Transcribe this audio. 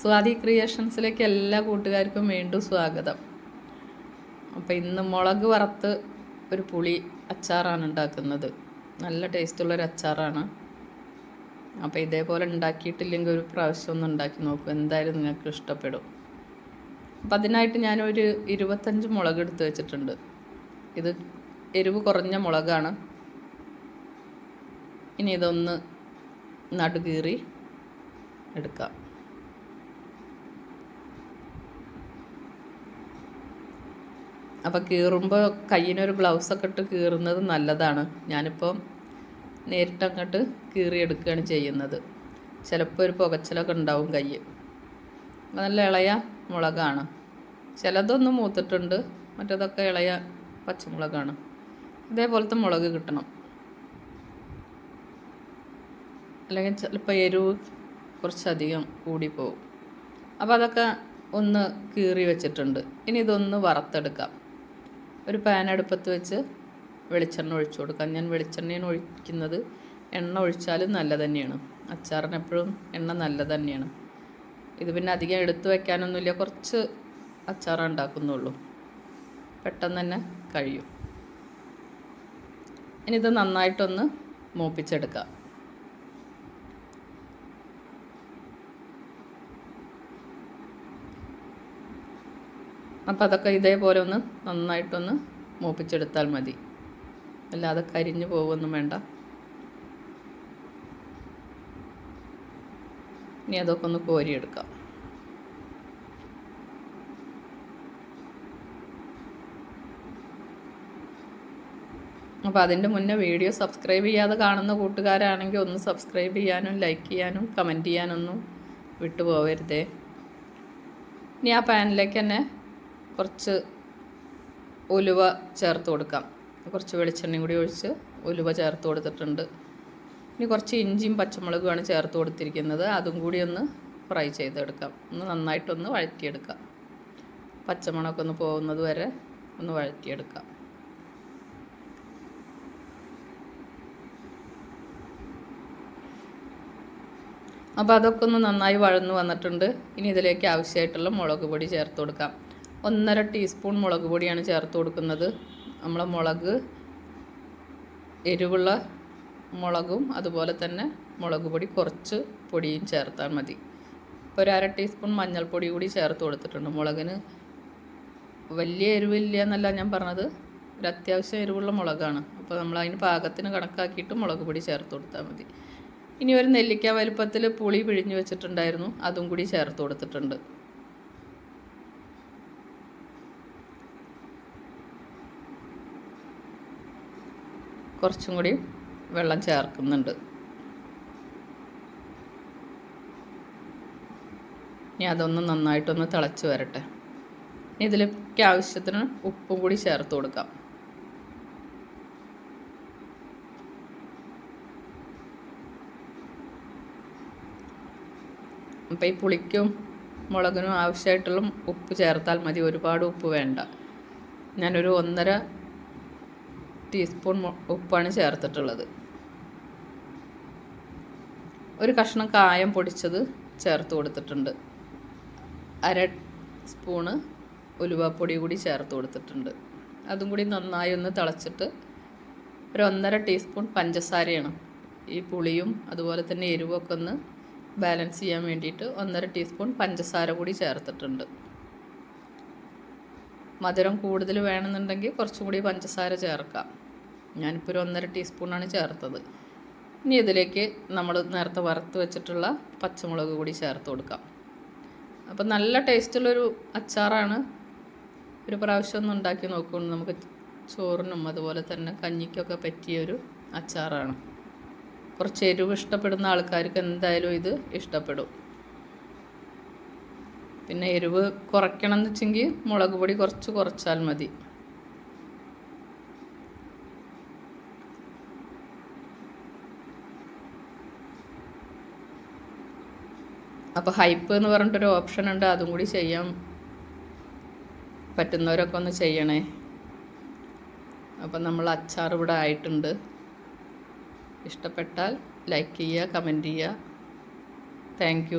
സ്വാതി ക്രിയേഷൻസിലേക്ക് എല്ലാ കൂട്ടുകാർക്കും വീണ്ടും സ്വാഗതം. അപ്പോൾ ഇന്ന് മുളക് വറുത്ത് ഒരു പുളി അച്ചാറാണ് ഉണ്ടാക്കുന്നത്. നല്ല ടേസ്റ്റുള്ളൊരു അച്ചാറാണ്. അപ്പോൾ ഇതേപോലെ ഉണ്ടാക്കിയിട്ടില്ലെങ്കിൽ ഒരു പ്രാവശ്യം ഒന്ന് ഉണ്ടാക്കി നോക്കും. എന്തായാലും നിങ്ങൾക്ക് ഇഷ്ടപ്പെടും. അപ്പം അതിനായിട്ട് ഞാനൊരു ഇരുപത്തഞ്ച് മുളക് എടുത്ത് വെച്ചിട്ടുണ്ട്. ഇത് എരിവ് കുറഞ്ഞ മുളകാണ്. ഇനി ഇതൊന്ന് നടുകീറി എടുക്കാം. അപ്പോൾ കീറുമ്പോൾ കയ്യിനൊരു ഗ്ലൗസൊക്കെ ഇട്ട് കീറുന്നത് നല്ലതാണ്. ഞാനിപ്പം നേരിട്ട് അങ്ങോട്ട് കീറിയെടുക്കുകയാണ് ചെയ്യുന്നത്. ചിലപ്പോൾ ഒരു പുകച്ചിലൊക്കെ ഉണ്ടാവും കയ്യിൽ നല്ല ഇളയ മുളകാണ്. ചിലതൊന്നും മൂത്തിട്ടുണ്ട് മറ്റേതൊക്കെ ഇളയ പച്ചമുളകാണ്. ഇതേപോലത്തെ മുളക് കിട്ടണം. അല്ലെങ്കിൽ ചിലപ്പോൾ എരിവ് കുറച്ചധികം കൂടിപ്പോവും. അപ്പോൾ അതൊക്കെ ഒന്ന് കീറി വെച്ചിട്ടുണ്ട്. ഇനി ഇതൊന്ന് വറുത്തെടുക്കാം. ഒരു പാൻ അടുപ്പത്ത് വെച്ച് വെളിച്ചെണ്ണ ഒഴിച്ചു കൊടുക്കാം. ഞാൻ വെളിച്ചെണ്ണയാണ് ഒഴിക്കുന്നത്. എണ്ണ ഒഴിച്ചാലും നല്ല തന്നെയാണ്. അച്ചാറിന് എപ്പോഴും എണ്ണ നല്ല തന്നെയാണ്. ഇത് പിന്നെ അധികം എടുത്തു വെക്കാനൊന്നുമില്ല. കുറച്ച് അച്ചാറ് ഉണ്ടാക്കുന്നുള്ളൂ. പെട്ടെന്ന് തന്നെ കഴിയും. ഇനി ഇത് നന്നായിട്ടൊന്ന് മൂപ്പിച്ചെടുക്കാം. അപ്പം അതൊക്കെ ഇതേപോലെ ഒന്ന് നന്നായിട്ടൊന്ന് മൂപ്പിച്ചെടുത്താൽ മതി. അല്ലാതെ കരിഞ്ഞു പോകുമൊന്നും വേണ്ട. ഇനി അതൊക്കെ ഒന്ന് കോരിയെടുക്കാം. അപ്പോൾ അതിന്റെ മുന്നേ വീഡിയോ സബ്സ്ക്രൈബ് ചെയ്യാതെ കാണുന്ന കൂട്ടുകാരാണെങ്കിൽ ഒന്ന് സബ്സ്ക്രൈബ് ചെയ്യാനും ലൈക്ക് ചെയ്യാനും കമന്റ് ചെയ്യാനൊന്നും വിട്ടുപോകരുതേ. ഇനി ആ പാനിലേക്ക് തന്നെ കുറച്ച് ഉലുവ ചേർത്ത് കൊടുക്കാം. കുറച്ച് വെളിച്ചെണ്ണയും കൂടി ഒഴിച്ച് ഉലുവ ചേർത്ത് കൊടുത്തിട്ടുണ്ട്. ഇനി കുറച്ച് ഇഞ്ചിയും പച്ചമുളകുമാണ് ചേർത്ത് കൊടുത്തിരിക്കുന്നത്. അതും കൂടി ഒന്ന് ഫ്രൈ ചെയ്തെടുക്കാം. ഒന്ന് നന്നായിട്ടൊന്ന് വഴറ്റിയെടുക്കാം. പച്ചമുളകൊക്കെ ഒന്ന് പോകുന്നത് വരെ ഒന്ന് വഴറ്റിയെടുക്കാം. അപ്പോൾ അതൊക്കെ ഒന്ന് നന്നായി വഴന്നു വന്നിട്ടുണ്ട്. ഇനി ഇതിലേക്ക് ആവശ്യമായിട്ടുള്ള മുളക് പൊടി ചേർത്ത് കൊടുക്കാം. ഒന്നര ടീസ്പൂൺ മുളക് പൊടിയാണ് ചേർത്ത് കൊടുക്കുന്നത്. നമ്മളെ മുളക് എരിവുള്ള മുളകും അതുപോലെ തന്നെ മുളക് പൊടി കുറച്ച് പൊടിയും ചേർത്താൽ മതി. ഇപ്പോൾ ഒരു അര ടീസ്പൂൺ മഞ്ഞൾപ്പൊടി കൂടി ചേർത്ത് കൊടുത്തിട്ടുണ്ട്. മുളകിന് വലിയ എരിവില്ല എന്നല്ല ഞാൻ പറഞ്ഞത്. ഒരു അത്യാവശ്യം എരിവുള്ള മുളകാണ്. അപ്പോൾ നമ്മൾ അതിന് പാകത്തിന് കണക്കാക്കിയിട്ട് മുളക് പൊടി ചേർത്ത് കൊടുത്താൽ മതി. ഇനി ഒരു നെല്ലിക്ക വലുപ്പത്തിൽ പുളി പിഴിഞ്ഞ് വെച്ചിട്ടുണ്ടായിരുന്നു. അതും കൂടി ചേർത്ത് കൊടുത്തിട്ടുണ്ട്. കുറച്ചും കൂടി വെള്ളം ചേർക്കുന്നുണ്ട്. ഇനി അതൊന്ന് നന്നായിട്ടൊന്ന് തിളച്ച് വരട്ടെ. ഇതിലേക്ക് ആവശ്യത്തിന് ഉപ്പും കൂടി ചേർത്ത് കൊടുക്കാം. അപ്പം ഈ പുളിക്കും മുളകിനും ആവശ്യമായിട്ടുള്ള ഉപ്പ് ചേർത്താൽ മതി. ഒരുപാട് ഉപ്പ് വേണ്ട. ഞാനൊരു ഒന്നര ടീസ്പൂൺ ഉപ്പാണ് ചേർത്തിട്ടുള്ളത്. ഒരു കഷ്ണം കായം പൊടിച്ചത് ചേർത്ത് കൊടുത്തിട്ടുണ്ട്. അര സ്പൂണ് ഉലുവപ്പൊടി കൂടി ചേർത്ത് കൊടുത്തിട്ടുണ്ട്. അതും കൂടി നന്നായി ഒന്ന് തിളച്ചിട്ട് ഒരു ഒന്നര ടീസ്പൂൺ പഞ്ചസാരയാണ് ഈ പുളിയും അതുപോലെ തന്നെ എരിവൊക്കെ ഒന്ന് ബാലൻസ് ചെയ്യാൻ വേണ്ടിയിട്ട് ഒന്നര ടീസ്പൂൺ പഞ്ചസാര കൂടി ചേർത്തിട്ടുണ്ട്. മധുരം കൂടുതൽ വേണമെന്നുണ്ടെങ്കിൽ കുറച്ചുകൂടി പഞ്ചസാര ചേർക്കാം. ഞാനിപ്പോൾ ഒരു ഒന്നര ടീസ്പൂണാണ് ചേർത്തത്. ഇനി ഇതിലേക്ക് നമ്മൾ നേരത്തെ വറുത്ത് വെച്ചിട്ടുള്ള പച്ചമുളക് കൂടി ചേർത്ത് കൊടുക്കാം. അപ്പം നല്ല ടേസ്റ്റുള്ളൊരു അച്ചാറാണ്. ഒരു പ്രാവശ്യം ഒന്ന് ഉണ്ടാക്കി നോക്കുകയാണ് നമുക്ക് ചോറിനും അതുപോലെ തന്നെ കഞ്ഞിക്കൊക്കെ പറ്റിയൊരു അച്ചാറാണ്. കുറച്ച് എരിവ് ഇഷ്ടപ്പെടുന്ന ആൾക്കാർക്ക് എന്തായാലും ഇത് ഇഷ്ടപ്പെടും. പിന്നെ എരിവ് കുറയ്ക്കണം എന്ന് വെച്ചെങ്കിൽ മുളക് പൊടി കുറച്ച് കുറച്ചാൽ മതി. അപ്പോൾ ഹൈപ്പ് എന്ന് പറഞ്ഞിട്ടൊരു ഓപ്ഷൻ ഉണ്ട്. അതും കൂടി ചെയ്യാം. പറ്റുന്നവരൊക്കെ ഒന്ന് ചെയ്യണേ. അപ്പം നമ്മൾ അച്ചാർ ഇവിടെ ആയിട്ടുണ്ട്. ഇഷ്ടപ്പെട്ടാൽ ലൈക്ക് ചെയ്യുക കമന്റ് ചെയ്യുക. താങ്ക്